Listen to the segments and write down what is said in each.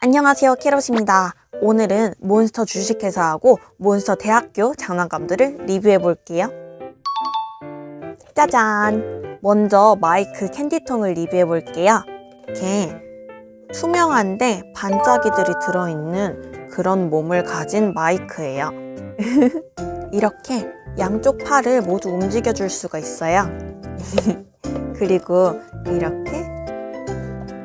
안녕하세요 캐럿입니다. 오늘은 몬스터 주식회사하고 몬스터 대학교 장난감들을 리뷰해 볼게요. 짜잔! 먼저 마이크 캔디통을 리뷰해 볼게요. 이렇게 투명한데 반짝이들이 들어있는 그런 몸을 가진 마이크예요. 이렇게 양쪽 팔을 모두 움직여 줄 수가 있어요. 그리고 이렇게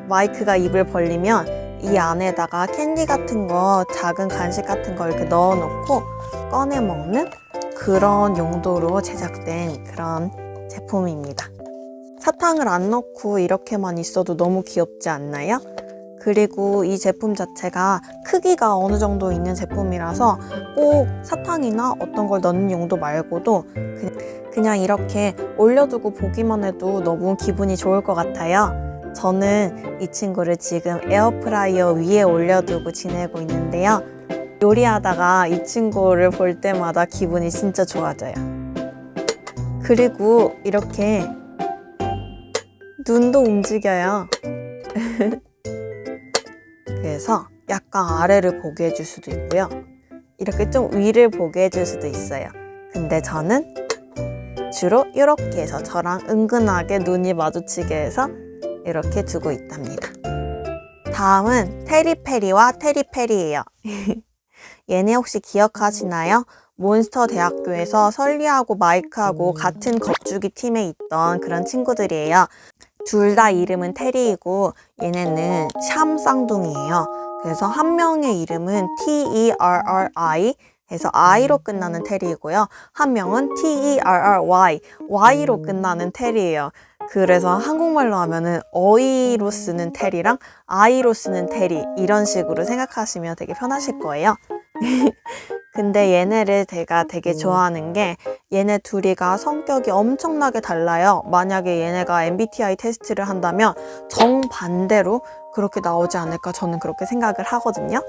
마이크가 입을 벌리면 이 안에다가 캔디 같은 거, 작은 간식 같은 거 이렇게 넣어 놓고 꺼내 먹는 그런 용도로 제작된 그런 제품입니다. 사탕을 안 넣고 이렇게만 있어도 너무 귀엽지 않나요? 그리고 이 제품 자체가 크기가 어느 정도 있는 제품이라서 꼭 사탕이나 어떤 걸 넣는 용도 말고도 그냥, 이렇게 올려두고 보기만 해도 너무 기분이 좋을 것 같아요. 저는 이 친구를 지금 에어프라이어 위에 올려두고 지내고 있는데요. 요리하다가 이 친구를 볼 때마다 기분이 진짜 좋아져요. 그리고 이렇게 눈도 움직여요. 그래서 약간 아래를 보게 해줄 수도 있고요. 이렇게 좀 위를 보게 해줄 수도 있어요. 근데 저는 주로 이렇게 해서 저랑 은근하게 눈이 마주치게 해서 이렇게 두고 있답니다. 다음은 테리페리와 테리페리예요. 얘네 혹시 기억하시나요? 몬스터 대학교에서 설리하고 마이크하고 같은 겁주기 팀에 있던 그런 친구들이에요. 둘 다 이름은 테리이고 얘네는 샴 쌍둥이에요. 그래서 한 명의 이름은 T-E-R-R-I 해서 I로 끝나는 테리이고요. 한 명은 T-E-R-R-Y, Y로 끝나는 테리예요. 그래서 한국말로 하면은 어이로 쓰는 테리랑 아이로 쓰는 테리 이런 식으로 생각하시면 되게 편하실 거예요. 근데 얘네를 제가 되게 좋아하는 게 얘네 둘이가 성격이 엄청나게 달라요. 만약에 얘네가 MBTI 테스트를 한다면 정반대로 그렇게 나오지 않을까 저는 그렇게 생각을 하거든요.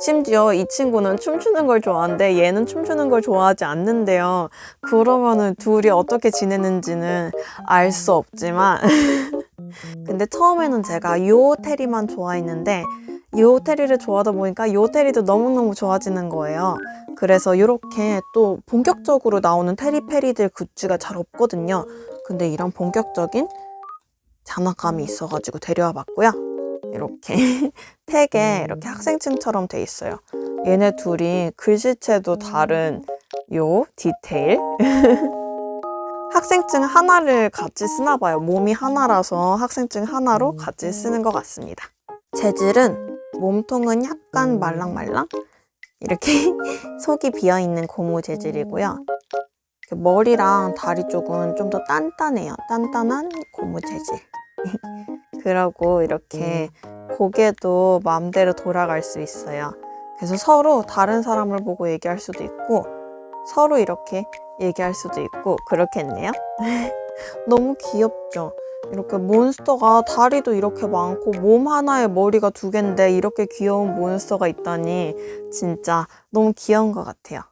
심지어 이 친구는 춤추는 걸 좋아하는데 얘는 춤추는 걸 좋아하지 않는데요. 그러면은 둘이 어떻게 지내는지는 알 수 없지만 근데 처음에는 제가 요 테리만 좋아했는데 요 테리를 좋아하다 보니까 요 테리도 너무너무 좋아지는 거예요. 그래서 이렇게 또 본격적으로 나오는 테리페리들 굿즈가 잘 없거든요. 근데 이런 본격적인 장난감이 있어가지고 데려와 봤고요. 이렇게 택에 이렇게 학생증처럼 돼 있어요. 얘네 둘이 글씨체도 다른 요 디테일. 학생증 하나를 같이 쓰나 봐요. 몸이 하나라서 학생증 하나로 같이 쓰는 것 같습니다. 재질은 몸통은 약간 말랑말랑 이렇게 속이 비어 있는 고무 재질이고요. 이렇게 머리랑 다리 쪽은 좀 더 단단해요. 단단한 고무 재질. 그러고 이렇게 고개도 마음대로 돌아갈 수 있어요. 그래서 서로 다른 사람을 보고 얘기할 수도 있고 서로 이렇게 얘기할 수도 있고 그렇겠네요. 너무 귀엽죠? 이렇게 몬스터가 다리도 이렇게 많고 몸 하나에 머리가 두 개인데 이렇게 귀여운 몬스터가 있다니 진짜 너무 귀여운 것 같아요.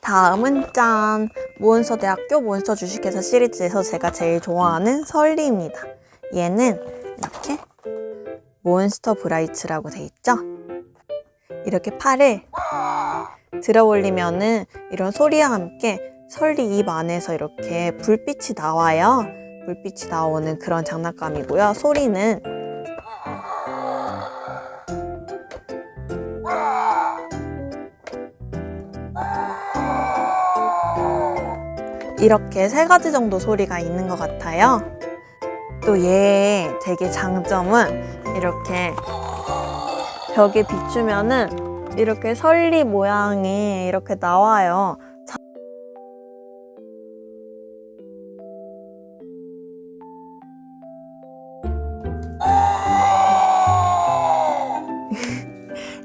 다음은 짠! 몬스터 대학교 몬스터 주식회사 시리즈에서 제가 제일 좋아하는 설리입니다. 얘는 이렇게 몬스터 브라이츠라고 돼 있죠? 이렇게 팔을 들어 올리면은 이런 소리와 함께 설리 입 안에서 이렇게 불빛이 나와요. 불빛이 나오는 그런 장난감이고요. 소리는 이렇게 세 가지 정도 소리가 있는 것 같아요. 또 얘의 되게 장점은 이렇게 벽에 비추면은 이렇게 설리 모양이 이렇게 나와요.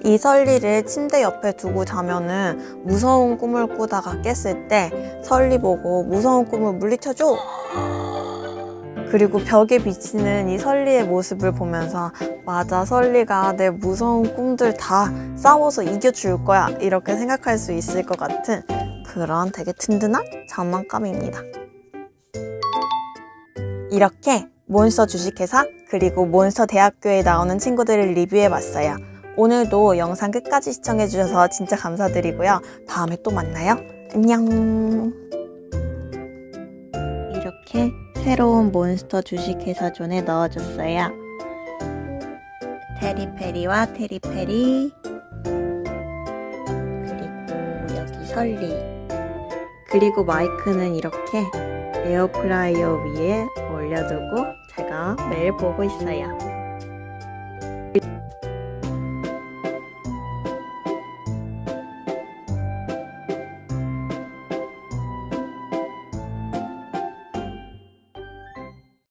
이 설리를 침대 옆에 두고 자면은 무서운 꿈을 꾸다가 깼을 때 설리 보고 무서운 꿈을 물리쳐줘 그리고 벽에 비치는 이 설리의 모습을 보면서 맞아 설리가 내 무서운 꿈들 다 싸워서 이겨줄 거야 이렇게 생각할 수 있을 것 같은 그런 되게 든든한 장난감입니다. 이렇게 몬스터 주식회사 그리고 몬스터 대학교에 나오는 친구들을 리뷰해봤어요. 오늘도 영상 끝까지 시청해주셔서 진짜 감사드리고요. 다음에 또 만나요. 안녕. 이렇게 새로운 몬스터 주식회사 존에 넣어줬어요. 테리페리와 테리페리 그리고 여기 설리 그리고 마이크는 이렇게 에어프라이어 위에 올려두고 제가 매일 보고 있어요.